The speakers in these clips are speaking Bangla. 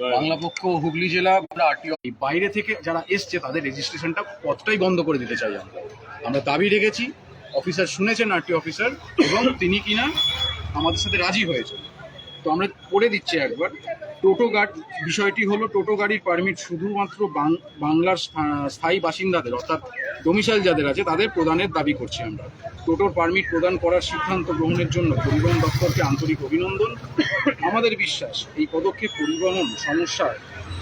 বাংলা পক্ষ হুগলি জেলা আরটিও বাইরে থেকে যারা এসছে, তাদের রেজিস্ট্রেশনটা পথটাই বন্ধ করে দিতে চাই আমরা। আমরা দাবি রেখেছি অফিসার শুনেছেন আরটি অফিসার এবং তিনি কিনা আমাদের সাথে রাজি হয়েছেন। তো আমরা করে দিচ্ছি একবার। টোটো গাড়ি, বিষয়টি হলো টোটো গাড়ির পারমিট শুধুমাত্র বাংলার স্থায়ী বাসিন্দাদের, অর্থাৎ ডোমিসাইল যাদের আছে, তাদের প্রদানের দাবি করছি আমরা। টোটোর পারমিট প্রদান করার সিদ্ধান্ত গ্রহণের জন্য পরিবহন দপ্তরকে আন্তরিক অভিনন্দন। আমাদের বিশ্বাস, এই পদক্ষেপ পরিবহন সমস্যার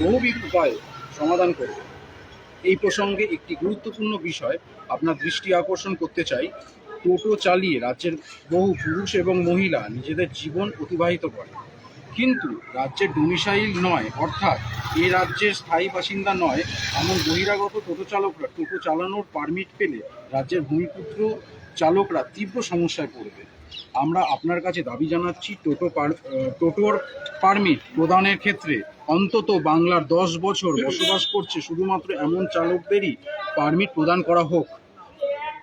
বহুবিধ উপায়ে সমাধান করবে। এই প্রসঙ্গে একটি গুরুত্বপূর্ণ বিষয় আপনার দৃষ্টি আকর্ষণ করতে চাই। টোটো চালিয়ে রাজ্যের বহু পুরুষ এবং মহিলা নিজেদের জীবন অতিবাহিত করে। কিন্তু রাজ্যের ডোমিসাইল নয়, অর্থাৎ এ রাজ্যের স্থায়ী বাসিন্দা নয়, এমন বহিরাগত টোটো চালকরা টোটো চালানোর পারমিট পেলে রাজ্যের ভূমিপুত্র চালকরা তীব্র সমস্যায় পড়বে। আমরা আপনার কাছে দাবি জানাচ্ছি, টোটো টোটোর পারমিট প্রদানের ক্ষেত্রে অন্তত বাংলার দশ বছর বসবাস করছে শুধুমাত্র এমন চালকদেরই পারমিট প্রদান করা হোক।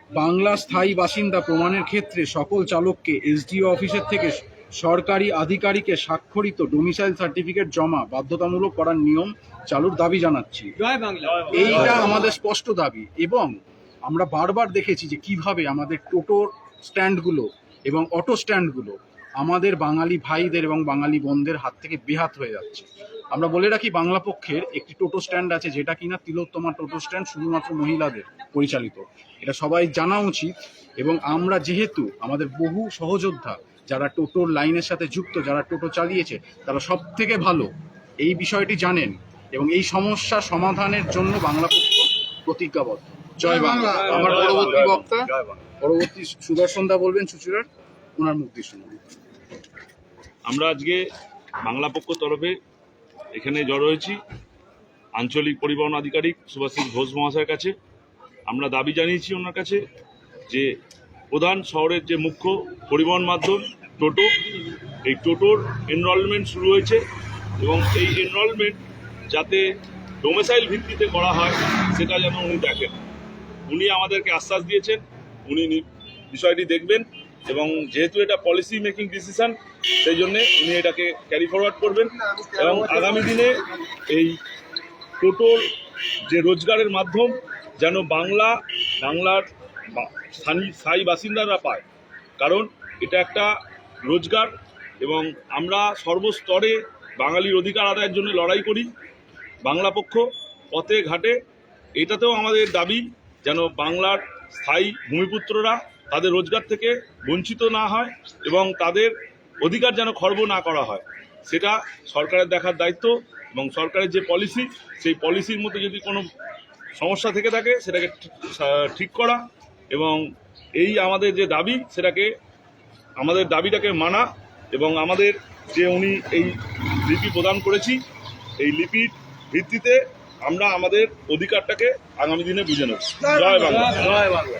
বাংলা স্থায়ী বাসিন্দা প্রমাণের ক্ষেত্রে সকল চালককে এসডিও অফিসের থেকে সরকারি আধিকারিকে স্বাক্ষরিত ডোমিসাইল সার্টিফিকেট জমা বাধ্যতামূলক করার নিয়ম চালুর দাবি জানাচ্ছি। এইটা আমাদের স্পষ্ট দাবি এবং আমরা বারবার দেখেছি যে কীভাবে আমাদের টোটো স্ট্যান্ডগুলো এবং অটো স্ট্যান্ডগুলো আমাদের বাঙালি ভাইদের এবং বাঙালি বোনদের হাত থেকে বেহাত হয়ে যাচ্ছে। আমরা বলে রাখি বাংলা পক্ষের একটি টোটো স্ট্যান্ড আছে যেটা কিনা তিলোত্তমা টোটো স্ট্যান্ড শুধুমাত্র মহিলাদের পরিচালিত। এটা সবাই জানা উচিত এবং আমরা যেহেতু আমাদের বহু সহযোদ্ধা যারা টোটোর লাইনের সাথে যুক্ত যারা টোটো চালিয়েছে তারা সব থেকে ভালো এই বিষয়টি জানেন এবং এই সমস্যা সমাধানের জন্য বাংলা পক্ষ প্রতিজ্ঞাবদ্ধ। জয় বাংলা। আমার পরবর্তী বক্তা পরবর্তী সুদর্শন দা বলবেন চুচুড়ার ওনার দিয়ে শুনুন। আমরা আজকে বাংলা পক্ষ তরফে এখানে জড়ো হয়েছি। আঞ্চলিক পরিবহন আধিকারিক সুভাষিস ঘোষ মহাশয়ের কাছে। আমরা দাবি জানিয়েছি ওনার কাছে যে প্রধান শহরের যে মুখ্য পরিবহন মাধ্যম, টোটো, এই টোটোর এনরোলমেন্ট শুরু হয়েছে এবং এই এনরোলমেন্ট যাতে ডোমেসাইল ভিত্তিতে করা হয়, সেটা যেন উনি দেখেন। উনি আমাদেরকে আশ্বাস দিয়েছেন, উনি বিষয়টি দেখবেন। এবং যেহেতু এটা পলিসি মেকিং ডিসিশন সেই জন্য উনি এটাকে ক্যারি ফরওয়ার্ড করবেন এবং আগামী দিনে এই টোটোর যে রোজগারের মাধ্যম যেন বাংলা, বাংলার স্থায়ী বাসিন্দারা পায়। কারণ এটা একটা রোজগার এবং আমরা সর্বস্তরে বাঙালির অধিকার আদায়ের জন্য লড়াই করি, বাংলা পক্ষ পথে ঘাটে। এটাতেও আমাদের দাবি যেন বাংলার স্থায়ী ভূমিপুত্ররা তাদের রোজগার থেকে বঞ্চিত না হয় এবং তাদের অধিকার যেন খর্ব না করা হয়। সেটা সরকারের দেখার দায়িত্ব এবং সরকারের যে পলিসি সেই পলিসির মধ্যে যদি কোনো সমস্যা থেকে থাকে সেটাকে ঠিক- করা এবং এই আমাদের যে দাবি সেটাকে আমাদের দাবিটাকে মানা এবং আমাদের যে উনি এই লিপি প্রদান করেছি এই লিপির ভিত্তিতে আমরা আমাদের অধিকারটাকে আগামী দিনে বুঝে নেব। জয় বাংলা। জয় বাংলা।